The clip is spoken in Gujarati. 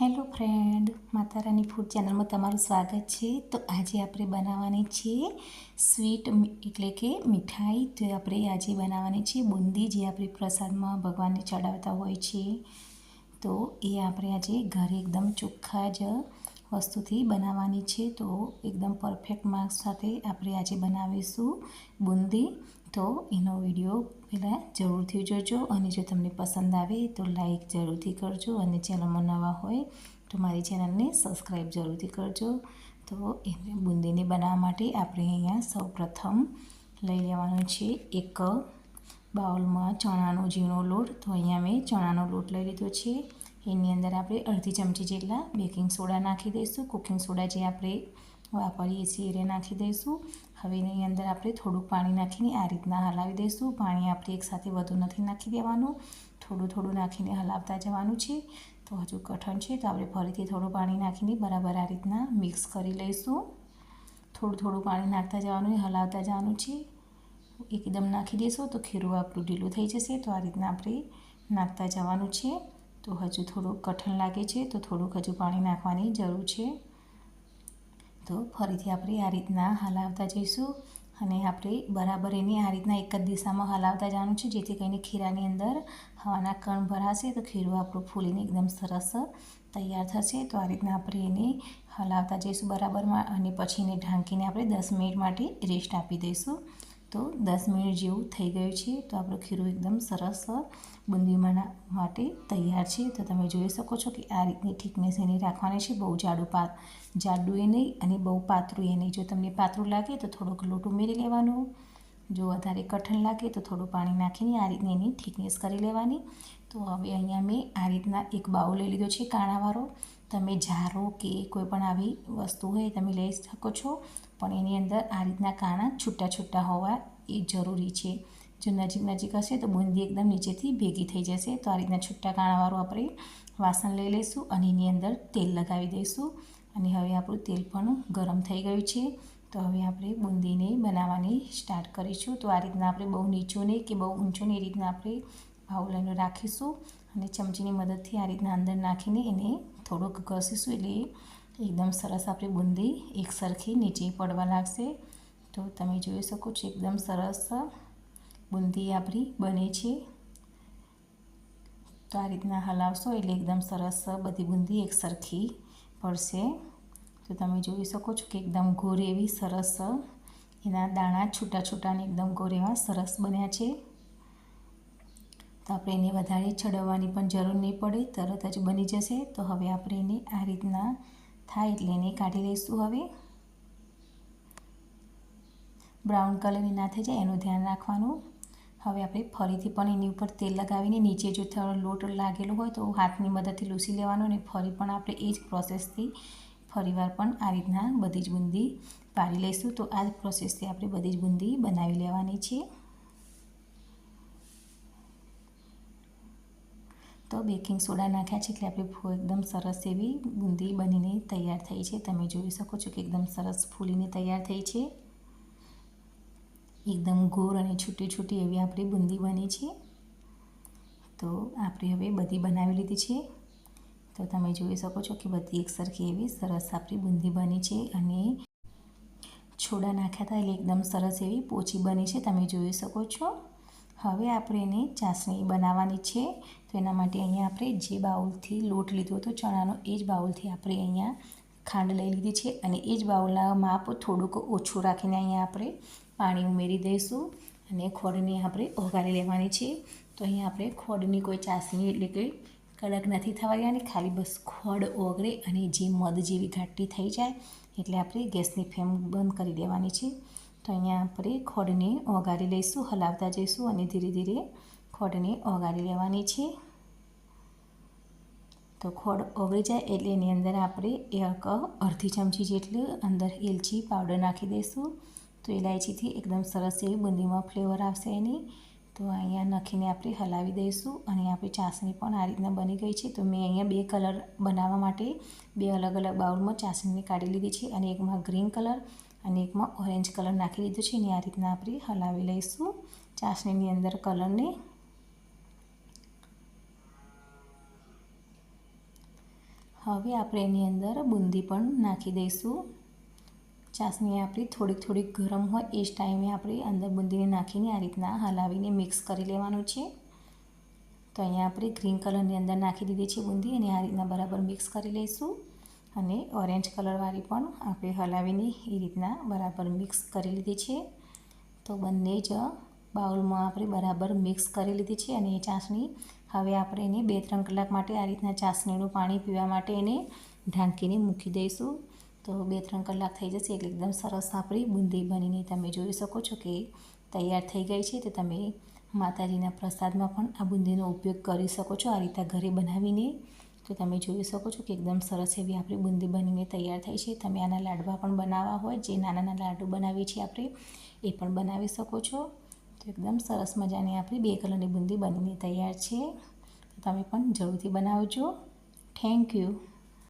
હેલો ફ્રેન્ડ, માતારાની ફૂડ ચેનલમાં તમારું સ્વાગત છે. તો આજે આપણે બનાવવાની છે સ્વીટ એટલે કે મીઠાઈ. તો આપણે આજે બનાવવાની છે બુંદી, જે આપણે પ્રસાદમાં ભગવાનને ચડાવતા હોય છે. તો એ આપણે આજે ઘરે એકદમ ચોખ્ખા જ વસ્તુથી બનાવવાની છે, તો એકદમ પરફેક્ટ માર્ક્સ સાથે આપણે આજે બનાવીશું બુંદી. તો એનો વીડિયો પહેલાં જરૂરથી જોજો અને જો તમને પસંદ આવે તો લાઈક જરૂરથી કરજો અને ચેનલમાં નવા હોય તો મારી ચેનલને સબસ્ક્રાઈબ જરૂરથી કરજો. તો એને બુંદીને બનાવવા માટે આપણે અહીંયા સૌપ્રથમ લઈ લેવાનો છે એક બાઉલમાં ચણાનો ઝીણો લોટ. તો અહીંયા મેં ચણાનો લોટ લઈ લીધો છે. એની અંદર આપણે અડધી ચમચી જેટલા બેકિંગ સોડા નાખી દઈશું. કુકિંગ સોડા જે આપણે વાપરીએ છીએ એ નાખી દઈશું. હવે એની અંદર આપણે થોડું પાણી નાખીને આ રીતના હલાવી દઈશું. પાણી આપણે એકસાથે વધુ નથી નાખી દેવાનું. થોડું થોડું નાખીને હલાવતા જવાનું છે. તો હજુ કઠણ છે. તો આપણે ફરીથી થોડું પાણી નાખીને બરાબર આ રીતના મિક્સ કરી લઈશું. થોડું થોડું પાણી નાખતા જવાનું હલાવતા જવાનું છે. એકદમ નાખી દઈશું તો ખીરું આપણું ઢીલું થઈ જશે. તો આ રીતના આપણે નાખતા જવાનું છે. તો હજુ થોડું કઠણ લાગે છે, તો થોડુંક હજુ પાણી નાખવાની જરૂર છે. તો ફરીથી આપણે આ રીતના હલાવતા જઈશું અને આપણે બરાબર એને આ રીતના એક જ દિશામાં હલાવતા જવાનું છે, જેથી કરીને ખીરાની અંદર હવાના કણ ભરાશે, તો ખીરું આપણું ફૂલીને એકદમ સરસ તૈયાર થશે. તો આ રીતના આપણે એને હલાવતા જઈશું બરાબરમાં અને પછી એને ઢાંકીને આપણે દસ મિનિટ માટે રેસ્ટ આપી દઈશું. તો દસ મિનિટ જેવું થઈ ગયું છે. તો આપણું ખીરું એકદમ સરસ બુંદીમાં માટે તૈયાર છે. તો તમે જોઈ શકો છો કે આ રીતની થિકનેસ એની રાખવાની છે. બહુ જાડું પાત જાડું એ નહીં અને બહુ પાતળું એ નહીં. જો તમને પાતળું લાગે તો થોડુંક લોટ ઉમેરી લેવાનું. જો વધારે કઠણ લાગે તો થોડું પાણી નાખીને આ રીતની એની થિકનેસ કરી લેવાની. તો હવે અહીંયા મેં આ રીતના એક બાઉલ લઈ લીધો છે કાણાવાળો. તમે જારો કે કોઈ પણ આવી વસ્તુ હોય તમે લઈ શકો છો, પણ એની અંદર આ રીતના કાણા છૂટા છૂટા હોવા એ જરૂરી છે. જો નજીક નજીક હશે તો બુંદી એકદમ નીચેથી ભેગી થઈ જશે. તો આ રીતના છૂટા કાણાવાળું આપણે વાસણ લઈ લઈશું અને એની અંદર તેલ લગાવી દઈશું. અને હવે આપણું તેલ પણ ગરમ થઈ ગયું છે. તો હવે આપણે બુંદીને બનાવવાની સ્ટાર્ટ કરીશું. તો આ રીતના આપણે બહુ નીચું નહીં કે બહુ ઊંચું નહીં, એ રીતના આપણે બાઉલને રાખીશું અને ચમચીની મદદથી આ રીતના અંદર નાખીને એને થોડુંક ઘસીશું એટલે એકદમ સરસ આપણી બુંદી એકસરખી નીચે પડવા લાગશે. તો તમે જોઈ શકો છો એકદમ સરસ બુંદી આપણી બને છે. તો આ રીતના હલાવશો એટલે એકદમ સરસ બધી બુંદી એકસરખી પડશે. તો તમે જોઈ શકો છો કે એકદમ ગોર એવી સરસ એના દાણા છૂટા છૂટાને એકદમ ગોર એવા સરસ બન્યા છે. તો આપણે એને વધારે છડવવાની પણ જરૂર નહીં પડે, તરત જ બની જશે. તો હવે આપણે એને આ રીતના થાય એટલે એને કાઢી લઈશું હવે. બ્રાઉન કલરની ના થઈ જાય, એનું ધ્યાન રાખવાનું. હવે આપણે ફરીથી પણ એની ઉપર તેલ લગાવીને, નીચે જો થોડો લોટ લાગેલો હોય તો હાથની મદદથી લૂસી લેવાનો અને ફરી પણ આપણે એ જ પ્રોસેસથી ફરીવાર પણ આ રીતના બધી જ બુંદી પાડી લઈશું. તો આ જ પ્રોસેસથી આપણે બધી જ બુંદી બનાવી લેવાની છે. તો બેકિંગ સોડા નાખ્યા છે એટલે આપણી એકદમ સરસ એવી બુંદી બનીને તૈયાર થઈ છે. તમે જોઈ શકો છો કે એકદમ સરસ ફૂલીને તૈયાર થઈ છે. એકદમ ગોળ અને છૂટી છૂટી એવી આપણી બુંદી બની છે. તો આપણે હવે બધી બનાવી લીધી છે. તો તમે જોઈ શકો છો કે બધી એક સરખી એવી સરસ આપણી બુંદી બની છે અને છોડા નાખ્યા હતા એટલે એકદમ સરસ એવી પોચી બની છે. તમે જોઈ શકો છો. હવે આપણે એને ચાસણી બનાવવાની છે. તો એના માટે અહીંયા આપણે જે બાઉલથી લોટ લીધો હતો, ચણાનો, એ જ બાઉલથી આપણે અહીંયા ખાંડ લઈ લીધી છે અને એ જ બાઉલના માપ થોડુંક ઓછું રાખીને અહીંયા આપણે પાણી ઉમેરી દઈશું અને ખોડને આપણે ઓગાળી લેવાની છે. તો અહીંયા આપણે ખોડની કોઈ ચાસણી એટલે કે કડક નથી થવા દેવાની, ખાલી બસ ખોડ ઓગળે અને જે મધ જેવી ઘાટી થઈ જાય એટલે આપણે ગેસની ફ્લેમ બંધ કરી દેવાની છે. તો અહીંયા આપણે ખોડને ઓગાળી લઈશું, હલાવતા જઈશું અને ધીરે ધીરે ખોડને ઓગાળી લેવાની છે. તો ખોડ ઓગળી જાય એટલે એની અંદર આપણે એક અડધી ચમચી જેટલું અંદર એલચી પાવડર નાખી દઈશું. તો ઇલાયચીથી એકદમ સરસ એવી બુંદીમાં ફ્લેવર આવશે એની. તો અહીંયા નાખીને આપણે હલાવી દઈશું અને આપણી ચાસણી પણ આ રીતના બની ગઈ છે. તો મેં અહીંયા બે કલર બનાવવા માટે બે અલગ અલગ બાઉલમાં ચાસણીને કાઢી લીધી છે અને એકમાં ગ્રીન કલર અને એકમાં ઓરેન્જ કલર નાખી દીધો છે. અને આ રીતના આપણે હલાવી લઈશું. ચાસણીની અંદર કલરને હવે આપણે એની અંદર બુંદી પણ નાખી દઈશું. ચાસણી આપણી થોડીક થોડીક ગરમ હોય એ જ ટાઈમે આપણે અંદર બુંદીને નાખીને આ રીતના હલાવીને મિક્સ કરી લેવાનું છે. તો અહીંયા આપણે ગ્રીન કલરની અંદર નાખી દીધી છે બુંદી અને આ રીતના બરાબર મિક્સ કરી લઈશું. અને ઓરેન્જ કલરવાળી પણ આપણે હલાવીને એ રીતના બરાબર મિક્સ કરી લીધી છે. તો બંને જ બાઉલમાં આપણે બરાબર મિક્સ કરી લીધી છે અને એ ચાસણી હવે આપણે એને બે ત્રણ કલાક માટે આ રીતના ચાસણીનું પાણી પીવા માટે એને ઢાંકીને મૂકી દઈશું. તો બે ત્રણ કલાક થઈ જશે એટલે એકદમ સરસ આપણી બુંદી બનીને તમે જોઈ શકો છો કે તૈયાર થઈ ગઈ છે. તો તમે માતાજીના પ્રસાદમાં પણ આ બુંદીનો ઉપયોગ કરી શકો છો આ રીતે ઘરે બનાવીને. તો તમે જોઈ શકો છો કે એકદમ સરસ એવી આપણી બુંદી બનીને તૈયાર થઈ છે. તમે આના લાડવા પણ બનાવવા હોય, જે નાના નાના લાડુ બનાવીએ છીએ આપણે, એ પણ બનાવી શકો છો. તો એકદમ સરસ મજાની આપણી બે કલરની બુંદી બનીને તૈયાર છે. તો તમે પણ જરૂરથી બનાવજો. Thank you